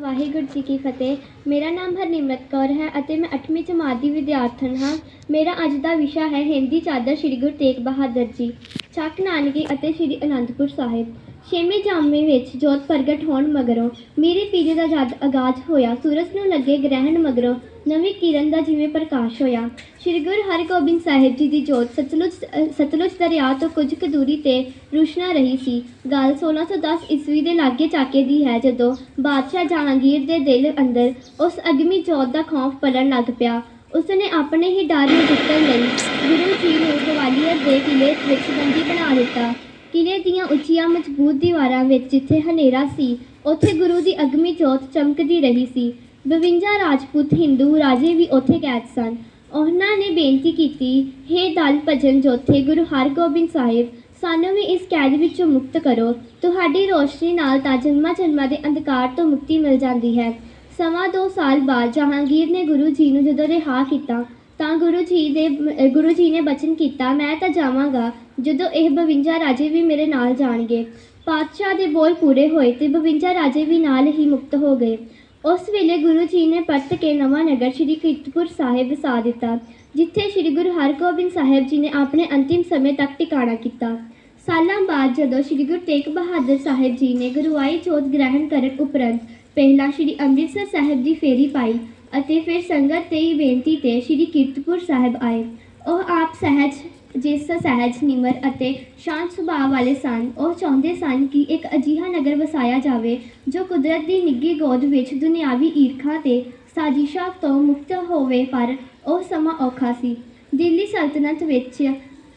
ਵਾਹਿਗੁਰੂ ਜੀ ਕੀ ਫਤਿਹ। ਮੇਰਾ ਨਾਮ ਹਰਨਿਮਰਤ ਕੌਰ ਹੈ ਅਤੇ ਮੈਂ 8ਵੀਂ ਜਮਾਤ ਦੀ ਵਿਦਿਆਰਥਣ ਹਾਂ। ਮੇਰਾ ਅੱਜ ਦਾ ਵਿਸ਼ਾ ਹੈ ਹਿੰਦੀ ਚਾਦਰ ਸ੍ਰੀ ਗੁਰੂ ਤੇਗ ਬਹਾਦਰ ਜੀ, ਚੱਕ ਨਾਨਕੀ ਅਤੇ ਸ੍ਰੀ ਅਨੰਦਪੁਰ ਸਾਹਿਬ। ਛੇਵੇਂ ਜਾਮੇ ਵਿੱਚ ਜੋਤ ਪ੍ਰਗਟ ਹੋਣ ਮਗਰੋਂ ਮੇਰੇ ਪੀਰੇ ਦਾ ਜਦ ਆਗਾਜ਼ ਹੋਇਆ। ਸੂਰਜ ਨੂੰ ਲੱਗੇ ਗ੍ਰਹਿਣ ਮਗਰੋਂ ਨਵੀਂ ਕਿਰਨ ਦਾ ਜਿਵੇਂ ਪ੍ਰਕਾਸ਼ ਹੋਇਆ। ਸ੍ਰੀ ਗੁਰੂ ਹਰਗੋਬਿੰਦ ਸਾਹਿਬ ਜੀ ਦੀ ਜੋਤ ਸਤਲੁਜ ਸਤਲੁਜ ਦਰਿਆ ਤੋਂ ਕੁਝ ਕੁ ਦੂਰੀ ਤੇ ਰੁਸ਼ਨਾ ਰਹੀ ਸੀ। ਗੱਲ 1610 ਈਸਵੀ ਦੇ ਲਾਗੇ ਚਾਕੇ ਦੀ ਹੈ ਜਦੋਂ ਬਾਦਸ਼ਾਹ ਜਹਾਂਗੀਰ ਦੇ ਦਿਲ ਅੰਦਰ ਉਸ ਅਗਮੀ ਜੋਤ ਦਾ ਖੌਫ ਪਲਣ ਲੱਗ ਪਿਆ। ਉਸਨੇ ਆਪਣੇ ਹੀ ਡਰ ਨੂੰ ਜਿੱਤਣ ਲਈ ਗੁਰੂ ਜੀ ਨੂੰ ਗਵਾਲੀਅਰ ਦੇ ਕਿਲੇ ਵਿੱਚ ਬੰਦੀ ਬਣਾ ਦਿੱਤਾ। ਕਿਲੇ ਦੀਆਂ ਉੱਚੀਆਂ ਮਜ਼ਬੂਤ ਦੀਵਾਰਾਂ ਵਿੱਚ ਜਿੱਥੇ ਹਨੇਰਾ ਸੀ, ਉੱਥੇ ਗੁਰੂ ਦੀ ਅਗਮੀ ਜੋਤ ਚਮਕਦੀ ਰਹੀ ਸੀ। 52 ਰਾਜਪੂਤ ਹਿੰਦੂ ਰਾਜੇ ਵੀ ਉੱਥੇ ਕੈਦ ਸਨ। ਉਹਨਾਂ ਨੇ ਬੇਨਤੀ ਕੀਤੀ, ਹੇ ਦਲ ਭਜਨ ਜੋਥੇ ਗੁਰੂ ਹਰਗੋਬਿੰਦ ਸਾਹਿਬ, ਸਾਨੂੰ ਵੀ ਇਸ ਕੈਦ ਵਿੱਚੋਂ ਮੁਕਤ ਕਰੋ। ਤੁਹਾਡੀ ਰੋਸ਼ਨੀ ਨਾਲ ਤਾਂ ਜਨਮਾਂ ਜਨਮਾਂ ਦੇ ਅੰਧਕਾਰ ਤੋਂ ਮੁਕਤੀ ਮਿਲ ਜਾਂਦੀ ਹੈ। ਸਵਾ ਦੋ ਸਾਲ ਬਾਅਦ ਜਹਾਂਗੀਰ ਨੇ ਗੁਰੂ ਜੀ ਨੂੰ ਜਦੋਂ ਰਿਹਾ ਕੀਤਾ ਤਾਂ ਗੁਰੂ ਜੀ ਦੇ, ਗੁਰੂ ਜੀ ਨੇ ਬਚਨ ਕੀਤਾ, ਮੈਂ ਤਾਂ ਜਾਵਾਂਗਾ, ਜਦੋਂ ਇਹ 52 ਰਾਜੇ ਵੀ ਮੇਰੇ ਨਾਲ ਜਾਣਗੇ। ਪਾਤਸ਼ਾਹ ਦੇ ਬੋਲ ਪੂਰੇ ਹੋਏ ਤੇ 52 ਰਾਜੇ ਵੀ ਨਾਲ ਹੀ ਮੁਕਤ ਹੋ ਗਏ। ਉਸ ਵੇਲੇ ਗੁਰੂ ਜੀ ਨੇ ਪਰਤ ਕੇ ਨਵਾਂ ਨਗਰ ਸ੍ਰੀ ਕੀਰਤਪੁਰ ਸਾਹਿਬ ਵਸਾ ਦਿੱਤਾ, ਜਿੱਥੇ ਸ੍ਰੀ ਗੁਰੂ ਹਰਗੋਬਿੰਦ ਸਾਹਿਬ ਜੀ ਨੇ ਆਪਣੇ ਅੰਤਿਮ ਸਮੇਂ ਤੱਕ ਟਿਕਾਣਾ ਕੀਤਾ। ਸਾਲਾਂ ਬਾਅਦ ਜਦੋਂ ਸ੍ਰੀ ਗੁਰੂ ਤੇਗ ਬਹਾਦਰ ਸਾਹਿਬ ਜੀ ਨੇ ਗੁਰੂਆਈ ਜੋਤ ਗ੍ਰਹਿਣ ਕਰਨ ਉਪਰੰਤ ਪਹਿਲਾਂ ਸ੍ਰੀ ਅੰਮ੍ਰਿਤਸਰ ਸਾਹਿਬ ਦੀ ਫੇਰੀ ਪਾਈ ਅਤੇ ਫਿਰ ਸੰਗਤ ਦੇ ਬੇਨਤੀ ਤੇ ਸ੍ਰੀ ਕੀਰਤਪੁਰ ਸਾਹਿਬ ਆਏ। ਉਹ ਆਪ ਸਹਿਜ, ਜਿਸ ਸਹਿਜ, ਨਿਮਰ ਅਤੇ ਸ਼ਾਂਤ ਸੁਭਾਅ ਵਾਲੇ ਸਨ। ਉਹ ਚਾਹੁੰਦੇ ਸਨ ਕਿ ਇੱਕ ਅਜੀਹਾ ਨਗਰ ਵਸਾਇਆ ਜਾਵੇ, ਜੋ ਕੁਦਰਤ ਦੀ ਨਿੱਗੀ ਗੋਦ ਵਿੱਚ ਦੁਨਿਆਵੀ ਈਰਖਾ ਤੇ ਸਾਜ਼ਿਸ਼ਾਂ ਤੋਂ ਮੁਕਤ ਹੋਵੇ, ਪਰ ਉਹ ਸਮਾਂ ਔਖਾ ਸੀ। ਦਿੱਲੀ ਸਲਤਨਤ ਵਿੱਚ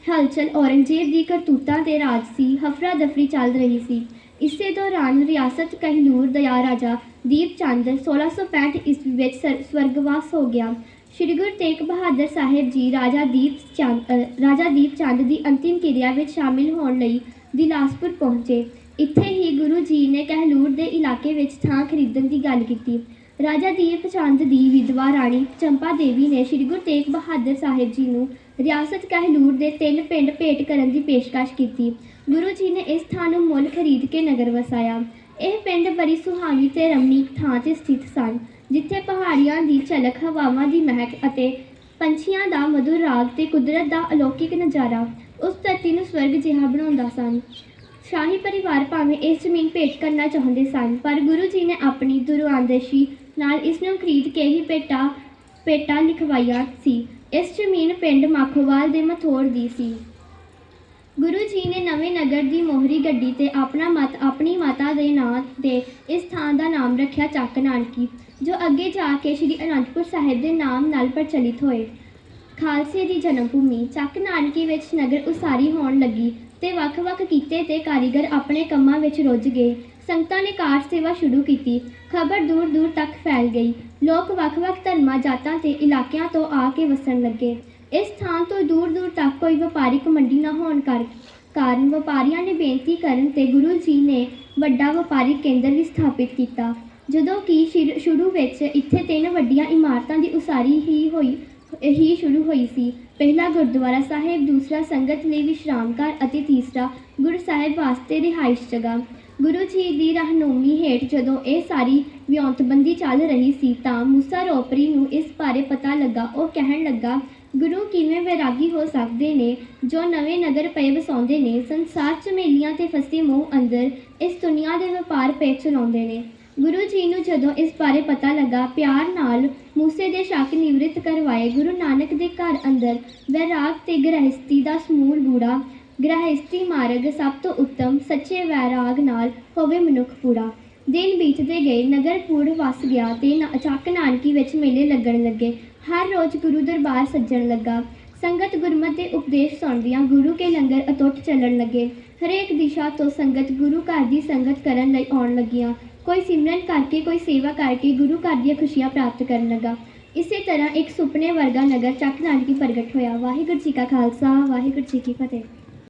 ਹਲਚਲ ਔਰੰਗਜ਼ੇਬ ਦੀ ਕਰਤੂਤਾਂ ਦੇ ਰਾਜ ਸੀ ਹਫਰਾ ਦਫਰੀ ਚੱਲ ਰਹੀ ਸੀ। ਇਸੇ ਦੌਰਾਨ ਰਿਆਸਤ ਕਹਿਲੂਰ ਦਾ ਰਾਜਾ ਦੀਪ ਚੰਦ 1665 ਈਸਵੀ ਵਿੱਚ ਸਰ- ਸਵਰਗਵਾਸ ਹੋ ਗਿਆ। ਸ਼੍ਰੀ ਗੁਰੂ ਤੇਗ ਬਹਾਦਰ ਸਾਹਿਬ ਜੀ ਰਾਜਾ ਦੀਪ ਚੰਦ ਅ, ਰਾਜਾ ਦੀਪ ਚੰਦ ਦੀ ਅੰਤਿਮ ਕਿਰਿਆ ਵਿੱਚ ਸ਼ਾਮਿਲ ਹੋਣ ਲਈ ਬਿਲਾਸਪੁਰ ਪਹੁੰਚੇ। ਇੱਥੇ ਹੀ ਗੁਰੂ ਜੀ ਨੇ ਕਹਿਲੂਰ ਦੇ ਇਲਾਕੇ ਵਿੱਚ ਥਾਂ ਖਰੀਦਣ ਦੀ ਗੱਲ ਕੀਤੀ। ਰਾਜਾ ਦੀਪ ਚੰਦ ਦੀ ਵਿਧਵਾ ਰਾਣੀ ਚੰਪਾ ਦੇਵੀ ਨੇ ਸ਼੍ਰੀ ਗੁਰੂ ਤੇਗ ਬਹਾਦਰ ਸਾਹਿਬ ਜੀ ਨੂੰ ਰਿਆਸਤ ਕਹਿਲੂਰ ਦੇ ਤਿੰਨ ਪਿੰਡ ਭੇਟ ਕਰਨ ਦੀ ਪੇਸ਼ਕਸ਼ ਕੀਤੀ। ਗੁਰੂ ਜੀ ਨੇ ਇਸ ਥਾਂ ਨੂੰ ਮੁੱਲ ਖਰੀਦ ਕੇ ਨਗਰ ਵਸਾਇਆ। ਇਹ ਪਿੰਡ ਬੜੀ ਸੁਹਾਵੀ ਤੇ ਰਮਣੀਕ ਥਾਂ ਤੇ ਸਥਿਤ ਸਨ, ਜਿੱਥੇ ਪਹਾੜੀਆਂ ਦੀ ਝਲਕ, ਹਵਾਵਾਂ ਦੀ ਮਹਿਕ ਅਤੇ ਪੰਛੀਆਂ ਦਾ ਮਧੁਰ ਰਾਗ ਤੇ ਕੁਦਰਤ ਦਾ ਅਲੌਕਿਕ ਨਜ਼ਾਰਾ ਉਸ ਧਰਤੀ ਨੂੰ ਸਵਰਗ ਜਿਹਾ ਬਣਾਉਂਦਾ ਸਨ। ਸ਼ਾਹੀ ਪਰਿਵਾਰ ਭਾਵੇਂ ਇਸ ਜ਼ਮੀਨ ਭੇਟ ਕਰਨਾ ਚਾਹੁੰਦੇ ਸਨ, ਪਰ ਗੁਰੂ ਜੀ ਨੇ ਆਪਣੀ ਦੁਰਆਂਦੇਸ਼ੀ ਨਾਲ ਇਸ ਨੂੰ ਖਰੀਦ ਕੇ ਹੀ ਪੇਟਾ ਪੇਟਾ ਲਿਖਵਾਈਆਂ ਸੀ। ਇਸ ਜ਼ਮੀਨ ਪਿੰਡ ਮਾਖੋਵਾਲ ਦੇ ਮਥੋੜ ਦੀ ਸੀ। ਗੁਰੂ ਜੀ ਨੇ ਨਵੇਂ ਨਗਰ ਦੀ ਮੋਹਰੀ ਗੱਡੀ ਤੇ ਆਪਣਾ ਮਤ ਆਪਣੀ ਮਾਤਾ ਦੇ ਨਾਂ ਤੇ ਇਸ ਥਾਂ ਦਾ ਨਾਮ ਰੱਖਿਆ ਚੱਕ ਨਾਨਕੀ, ਜੋ ਅੱਗੇ ਜਾ ਕੇ ਸ੍ਰੀ ਅਨੰਦਪੁਰ ਸਾਹਿਬ ਦੇ ਨਾਮ ਨਾਲ ਪ੍ਰਚਲਿਤ ਹੋਏ। ਖਾਲਸੇ ਦੀ ਜਨਮ ਭੂਮੀ ਚੱਕ ਨਾਨਕੀ ਵਿੱਚ ਨਗਰ ਉਸਾਰੀ ਹੋਣ ਲੱਗੀ। ਤੇ ਵੱਖ-ਵੱਖ ਕੀਤੇ ਤੇ ਕਾਰੀਗਰ ਆਪਣੇ ਕੰਮਾਂ ਵਿੱਚ ਰੁੱਝ ਗਏ। ਸੰਗਤਾਂ ਨੇ ਕਾਰ ਸੇਵਾ ਸ਼ੁਰੂ ਕੀਤੀ। ਖਬਰ ਦੂਰ-ਦੂਰ ਤੱਕ ਫੈਲ ਗਈ। ਲੋਕ ਵੱਖ-ਵੱਖ ਧਰਮਾਂ, ਜਾਤਾਂ ਤੇ ਇਲਾਕਿਆਂ ਤੋਂ ਆ ਕੇ ਵਸਣ ਲੱਗੇ। ਇਸ ਥਾਂ ਤੋਂ ਦੂਰ-ਦੂਰ ਤੱਕ ਕੋਈ ਵਪਾਰਿਕ ਮੰਡੀ ਨਾ ਹੋਣ ਕਰ, ਕਾਰਨ ਵਪਾਰੀਆਂ ਨੇ ਬੇਨਤੀ ਕਰਨ ਤੇ ਗੁਰੂ ਜੀ ਨੇ ਵੱਡਾ ਵਪਾਰਿਕ ਕੇਂਦਰ ਵੀ ਸਥਾਪਿਤ ਕੀਤਾ। ਜਦੋਂ ਕਿ ਸ਼ਿਰ- ਸ਼ੁਰੂ ਵਿੱਚ ਇੱਥੇ ਤਿੰਨ ਵੱਡੀਆਂ ਇਮਾਰਤਾਂ ਦੀ ਉਸਾਰੀ ਹੀ ਹੋਈ ਹੀ ਸ਼ੁਰੂ ਹੋਈ ਸੀ। ਪਹਿਲਾ ਗੁਰਦੁਆਰਾ ਸਾਹਿਬ, ਦੂਸਰਾ ਸੰਗਤ ਲਈ ਵਿਸ਼ਰਾਮ ਘਰ ਅਤੇ ਤੀਸਰਾ ਗੁਰੂ ਸਾਹਿਬ ਵਾਸਤੇ ਰਿਹਾਇਸ਼ ਜਗ੍ਹਾ। ਗੁਰੂ ਜੀ ਦੀ ਰਹਿਨੁਮਾਈ ਹੇਠ ਜਦੋਂ ਇਹ ਸਾਰੀ ਵਿਉਂਤਬੰਦੀ ਚੱਲ ਰਹੀ ਸੀ ਤਾਂ ਮੂਸਾ ਰੋਪਰੀ ਨੂੰ ਇਸ ਬਾਰੇ ਪਤਾ ਲੱਗਾ। ਉਹ ਕਹਿਣ ਲੱਗਾ, ਗੁਰੂ ਕਿਵੇਂ ਵੈਰਾਗੀ ਹੋ ਸਕਦੇ ਨੇ, ਜੋ ਨਵੇਂ ਨਗਰ ਪਏ ਵਸਾਉਂਦੇ ਨੇ, ਸੰਸਾਰ ਝਮੇਲੀਆਂ ਤੇ ਫਸੇ ਮੂੰਹ ਅੰਦਰ ਇਸ ਦੁਨੀਆ ਦੇ ਵਪਾਰ ਪੇ ਚਲਾਉਂਦੇ ਨੇ। ਗੁਰੂ ਜੀ ਨੂੰ ਜਦੋਂ ਇਸ ਬਾਰੇ ਪਤਾ ਲੱਗਾ, ਪਿਆਰ ਨਾਲ ਮੂਸੇ ਦੇ ਸ਼ੱਕ ਨਿਵ੍ਰਿਤ ਕਰਵਾਏ, ਗੁਰੂ ਨਾਨਕ ਦੇ ਘਰ ਅੰਦਰ ਵੈਰਾਗ ਤੇ ਗ੍ਰਹਿਸਤੀ ਦਾ ਸਮੂਲ ਗੂੜਾ ਗ੍ਰਹਿਸਤੀ ਮਾਰਗ ਸਭ ਤੋਂ ਉੱਤਮ, ਸੱਚੇ ਵੈਰਾਗ ਨਾਲ ਹੋਵੇ ਮਨੁੱਖ ਪੂਰਾ। ਦਿਨ ਬੀਤਦੇ ਗਏ, ਨਗਰ ਪੂੜ ਵਸ ਗਿਆ ਤੇ ਨਾ- ਚੱਕ ਨਾਨਕੀ ਵਿੱਚ ਮੇਲੇ ਲੱਗਣ ਲੱਗੇ। ਹਰ ਰੋਜ਼ ਗੁਰੂ ਦਰਬਾਰ ਸੱਜਣ ਲੱਗਾ। ਸੰਗਤ ਗੁਰਮਤਿ ਦੇ ਉਪਦੇਸ਼ ਸੁਣਦਿਆਂ ਗੁਰੂ ਕੇ ਲੰਗਰ ਅਟੁੱਟ ਚੱਲਣ ਲੱਗੇ। ਹਰੇਕ ਦਿਸ਼ਾ ਤੋਂ ਸੰਗਤ ਗੁਰੂ ਘਰ ਦੀ ਸੰਗਤ ਕਰਨ ਲਈ ਆਉਣ ਲੱਗੀਆਂ। ਕੋਈ ਸਿਮਰਨ ਕਰਕੇ, ਕੋਈ ਸੇਵਾ ਕਰਕੇ ਗੁਰੂ ਘਰ ਦੀਆਂ ਖੁਸ਼ੀਆਂ ਪ੍ਰਾਪਤ ਕਰਨ ਲੱਗਾ। ਇਸੇ ਤਰ੍ਹਾਂ ਇੱਕ ਸੁਪਨੇ ਵਰਗਾ ਨਗਰ ਚੱਕ ਨਾਨਕੀ ਪ੍ਰਗਟ ਹੋਇਆ। ਵਾਹਿਗੁਰੂ ਜੀ ਕਾ ਖਾਲਸਾ, ਵਾਹਿਗੁਰੂ ਜੀ ਕੀ ਫਤਿਹ।